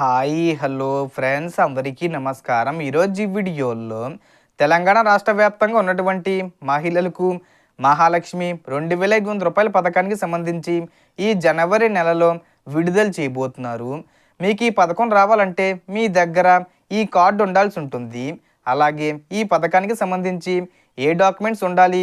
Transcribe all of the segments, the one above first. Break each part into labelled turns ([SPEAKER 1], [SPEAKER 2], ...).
[SPEAKER 1] Hi hello friends అందరికీ నమస్కారం. ఈరోజు ఈ వీడియోలో తెలంగాణ రాష్ట్ర వ్యాప్తంగా ఉన్నటువంటి మహిళలకు మహాలక్ష్మి రెండు వేల ఐదు వందల రూపాయల పథకానికి సంబంధించి ఈ జనవరి నెలలో విడుదల చేయబోతున్నారు. మీకు ఈ పథకం రావాలంటే మీ దగ్గర ఈ కార్డు ఉండాల్సి ఉంటుంది. అలాగే ఈ పథకానికి సంబంధించి ఏ డాక్యుమెంట్స్ ఉండాలి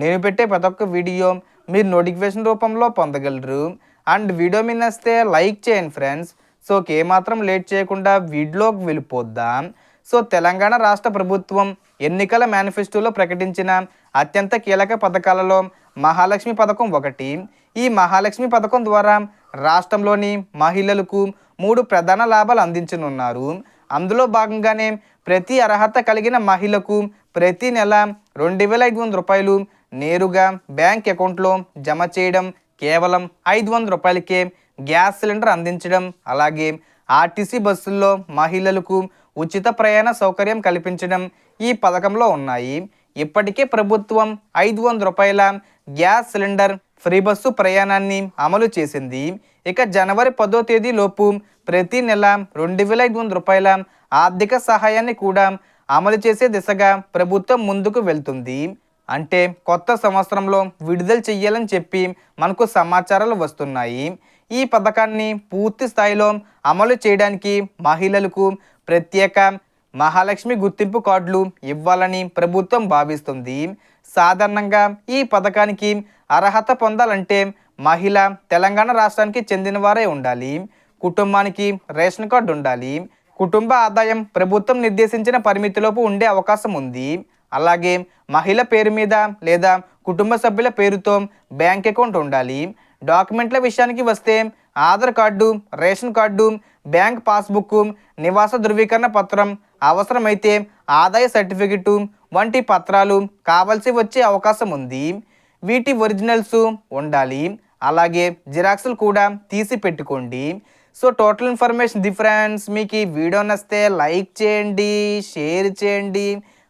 [SPEAKER 1] నేను పెట్టే ప్రతి ఒక్క వీడియో మీరు నోటిఫికేషన్ రూపంలో పొందగలరు. అండ్ వీడియో మీద వస్తే లైక్ చేయండి ఫ్రెండ్స్. సో ఏమాత్రం లేట్ చేయకుండా వీడియోకి వెళ్ళిపోద్దాం. సో తెలంగాణ రాష్ట్ర ప్రభుత్వం ఎన్నికల మేనిఫెస్టోలో ప్రకటించిన అత్యంత కీలక పథకాలలో మహాలక్ష్మి పథకం ఒకటి. ఈ మహాలక్ష్మి పథకం ద్వారా రాష్ట్రంలోని మహిళలకు మూడు ప్రధాన లాభాలు అందించనున్నారు. అందులో భాగంగానే ప్రతి అర్హత కలిగిన మహిళకు ప్రతి నెల రెండు వేల ఐదు వందల రూపాయలు నేరుగా బ్యాంక్ అకౌంట్లో జమ చేయడం కేవలం ఐదు వందల రూపాయలకే గ్యాస్ సిలిండర్ అందించడం అలాగే ఆర్టీసీ బస్సుల్లో మహిళలకు ఉచిత ప్రయాణ సౌకర్యం కల్పించడం ఈ పథకంలో ఉన్నాయి. ఇప్పటికే ప్రభుత్వం ఐదు వందల రూపాయల గ్యాస్ సిలిండర్ ఫ్రీ బస్సు ప్రయాణాన్ని అమలు చేసింది. ఇక జనవరి పదో తేదీ లోపు ప్రతి నెల రెండు వేల ఐదు వందల రూపాయల ఆర్థిక సహాయాన్ని కూడా అమలు చేసే దిశగా ప్రభుత్వం ముందుకు వెళ్తుంది. అంటే కొత్త సంవత్సరంలో విడుదల చెయ్యాలని చెప్పి మనకు సమాచారాలు వస్తున్నాయి. ఈ పథకాన్ని పూర్తి స్థాయిలో అమలు చేయడానికి మహిళలకు ప్రత్యేక మహాలక్ష్మి గుర్తింపు కార్డులు ఇవ్వాలని ప్రభుత్వం భావిస్తుంది. సాధారణంగా ఈ పథకానికి అర్హత పొందాలంటే మహిళ తెలంగాణ రాష్ట్రానికి చెందినవారే ఉండాలి. కుటుంబానికి రేషన్ కార్డు ఉండాలి. కుటుంబ ఆదాయం ప్రభుత్వం నిర్దేశించిన పరిమితిలోపు ఉండే అవకాశం ఉంది. అలాగే మహిళ పేరు మీద లేదా కుటుంబ సభ్యుల పేరుతో బ్యాంక్ అకౌంట్ ఉండాలి. డాక్యుమెంట్ల విషయానికి వస్తే Aadhaar card ration card bank passbook నివాస ధృవీకరణ పత్రం అవసరమైతే ఆదాయ సర్టిఫికెట్ వంటి పత్రాలు కావాల్సి వచ్చే అవకాశం ఉంది. వీటి ఒరిజినల్స్ ఉండాలి. అలాగే జిరాక్స్లు కూడా తీసి పెట్టుకోండి. సో టోటల్ ఇన్ఫర్మేషన్ డిఫరెన్స్ మీకు ఈ వీడియో నచ్చితే లైక్ చేయండి షేర్ చేయండి.